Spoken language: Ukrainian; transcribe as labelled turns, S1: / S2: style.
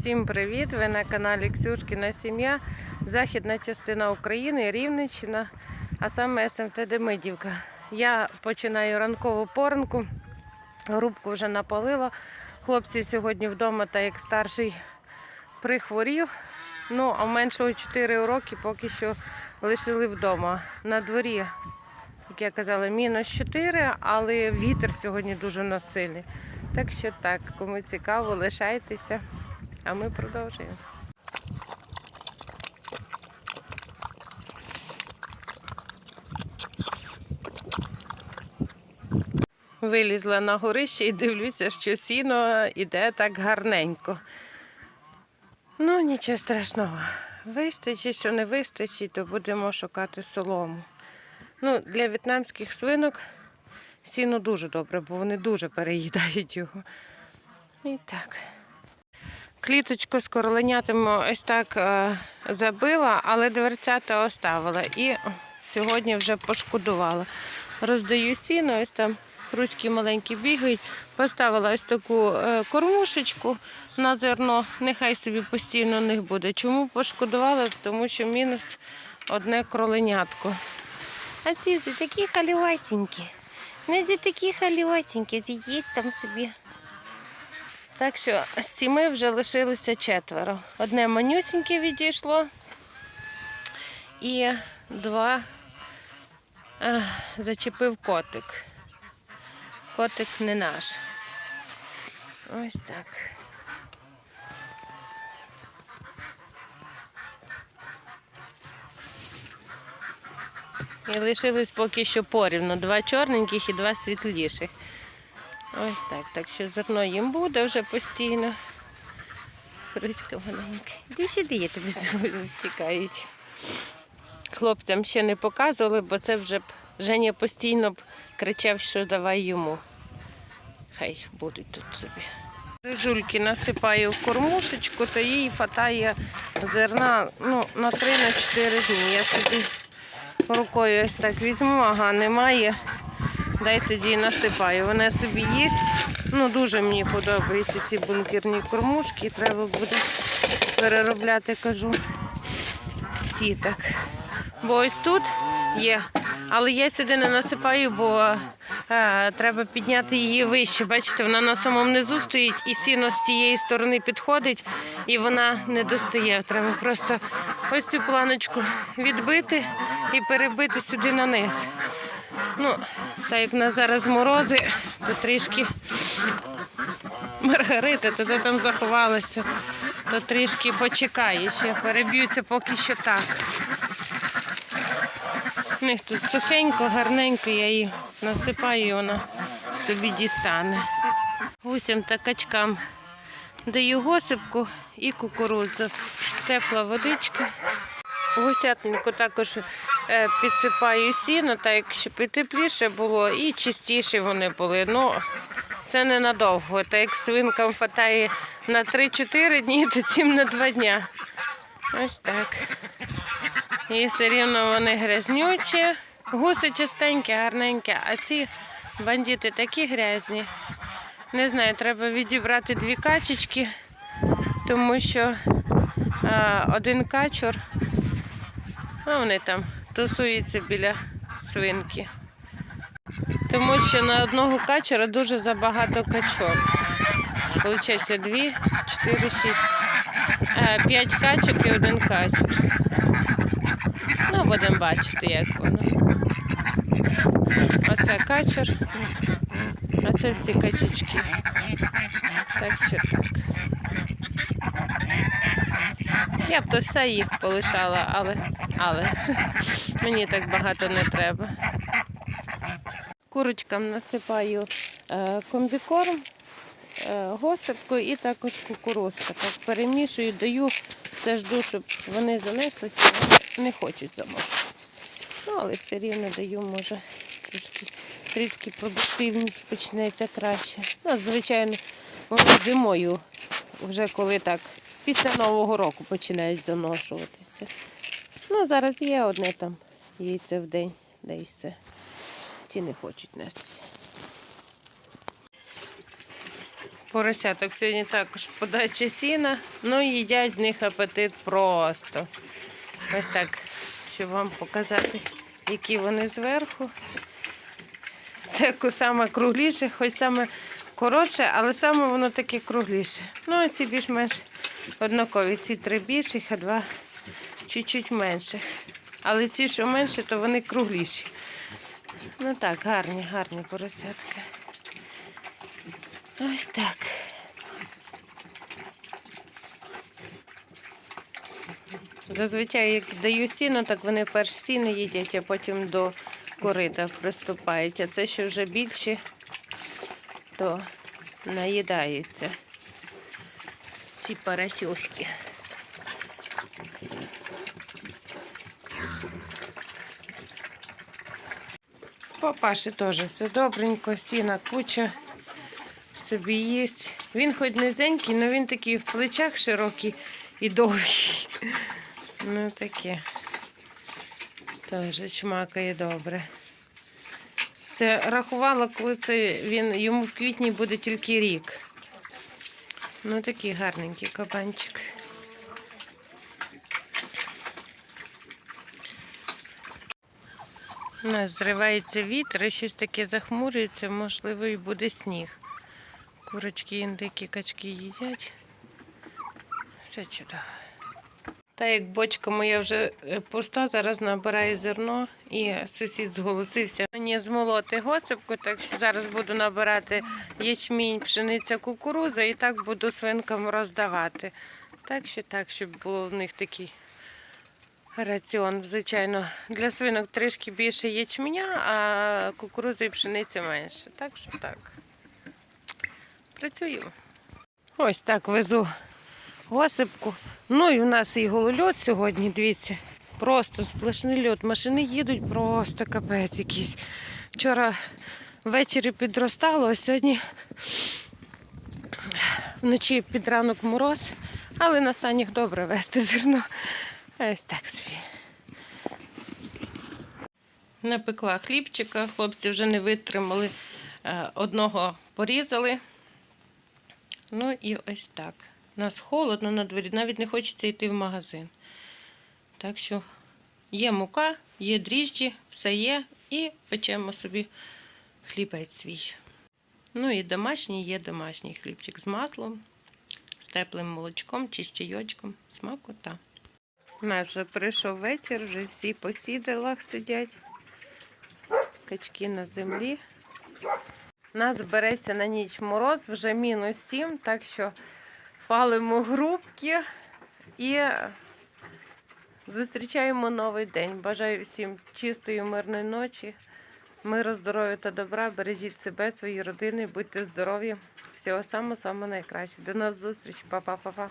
S1: Всім привіт! Ви на каналі Ксюшкіна Сім'я, західна частина України, Рівненщина, а саме СМТ Демидівка. Я починаю ранкову поранку, грубку вже напалила. Хлопці сьогодні вдома, та як старший прихворів. Ну, а меншого 4 роки поки що лишили вдома. На дворі, як я казала, мінус 4, але вітер сьогодні дуже насильний. Так що так, кому цікаво, лишайтеся. А ми продовжуємо. Вилізла на горище і дивлюся, що сіно іде так гарненько. Ну, нічого страшного. Вистачить, що не вистачить, то будемо шукати солому. Ну, для в'єтнамських свинок сіно дуже добре, бо вони дуже переїдають його. І так. Кліточку з короленятами ось так е, забила, але дверцята оставила. І сьогодні вже пошкодувала. Роздаю сіно, ось там руські маленькі бігають. Поставила ось таку е, кормушечку на зерно, нехай собі постійно у них буде. Чому пошкодувала? Тому що мінус одне кроленятко. А ці такі халівасенькі. Не зі такі халівасенькі, з'їсть там собі. Так що з цими вже лишилося четверо. Одне манюсіньке відійшло і два е, зачепив котик. Котик не наш. Ось так. І лишилось поки що порівну. Два чорненьких і два світліших. Ось так. Так що зерно їм буде вже постійно. Круська маленька. Іди сюди, я тобі зроблю, тікають. Хлопцям ще не показували, бо це вже б Женя постійно б кричав, що давай йому. Хай будуть тут собі. Рижульки насипаю в кормушечку, то їй хватає зерна ну, на 3-4 дні. Я собі рукою ось так візьму, ага, немає. Дай тоді насипаю. Вона собі їсть. Ну, дуже мені подобаються ці бункерні кормушки. Треба буде переробляти, кажу. Всі так. Бо ось тут є. Але я сюди не насипаю, бо е, треба підняти її вище. Бачите, вона на самому низу стоїть і сіно з тієї сторони підходить, і вона не достає. Треба просто ось цю планочку відбити і перебити сюди на низ. Ну, так як на зараз морози, то трішки Маргарита, то там заховалася, то трішки почекає ще. Переб'ються поки що так. У них тут сухенько, гарненько, я її насипаю, і вона собі дістане. Гусям та качкам даю госипку і кукурудзу. Тепла водичка. Гусятнику також підсипаю сіно, так як щоб і тепліше було, і чистіші вони були. Ну, це ненадовго. Так як свинкам хватає на 3-4 дні, то цим на 2 дня. Ось так. І все рівно вони грязнючі. Гуси чистенькі, гарненькі, а ці бандити такі грязні. Не знаю, треба відібрати дві качечки, тому що а, один качур, а вони там тусуються біля свинки. Тому що на одного качура дуже забагато качок. Получається дві, чотири, шість. Е, П'ять качок і один качур. Ну, будемо бачити, як воно. Оце качур, а це всі качечки. Так що так. Я б то все їх полишала, але, але мені так багато не треба. Курочкам насипаю е, комбікорм, е, госипку і також кукурузка. Так перемішую, даю, все жду, щоб вони занеслися, вони не хочуть заношуватися. Ну, але все рівно даю, може, трішки, трішки продуктивність почнеться краще. Ну, звичайно, вони зимою, вже коли так, після Нового року починають заношуватися. Ну, зараз є одне там яйце в день, да і все. Ті не хочуть нестися. Поросяток сьогодні також подача сіна. Ну, їдять в них апетит просто. Ось так, щоб вам показати, які вони зверху. Це саме кругліше, хоч саме коротше, але саме воно таке кругліше. Ну, а ці більш-менш однакові. Ці три більших, а два чуть-чуть менших. Але ці, що менші, то вони кругліші. Ну так, гарні, гарні поросятки. Ось так. Зазвичай, як даю сіно, так вони перш сіно їдять, а потім до корита приступають. А це що вже більше, то наїдаються. Ці Папаші теж все добренько, сіна куча собі їсть. Він хоч низенький, але він такий в плечах широкий і довгий. Ну таке. Теж чмакає добре. Це рахувала, коли це він йому в квітні буде тільки рік. Ну такий гарненький кабанчик. У нас зривається вітер щось таке захмурюється, можливо, і буде сніг. Курочки, індики, качки їдять. Все чудово. Та як бочка моя вже е, пуста, зараз набираю зерно і сусід зголосився мені змолоти госипку, так що зараз буду набирати ячмінь, пшениця, кукуруза і так буду свинкам роздавати. Так що так, щоб було в них такий раціон. Звичайно, для свинок трішки більше ячменя, а кукурузи і пшениці менше. Так що так. Працюю. Ось так везу осипку. Ну і у нас і голольот сьогодні, дивіться. Просто сплошний льот. Машини їдуть просто капець якийсь. Вчора ввечері підростало, а сьогодні вночі під ранок мороз, але на санях добре вести зерно. Ось так собі. Напекла хлібчика, хлопці вже не витримали, е, одного порізали. Ну і ось так. У нас холодно на дворі, навіть не хочеться йти в магазин. Так що є мука, є дріжджі, все є, і печемо собі хлібець свій. Ну і домашній є домашній хлібчик з маслом, з теплим молочком чи з чайочком. Смакота. У нас вже прийшов вечір, вже всі по сідалах сидять. Качки на землі. У нас береться на ніч мороз, вже мінус 7, так що палимо грубки і зустрічаємо новий день. Бажаю всім чистої, мирної ночі, миру, здоров'я та добра. Бережіть себе, свої родини, будьте здорові. Всього самого самого найкращого. До нас зустріч, Па-па-па-па.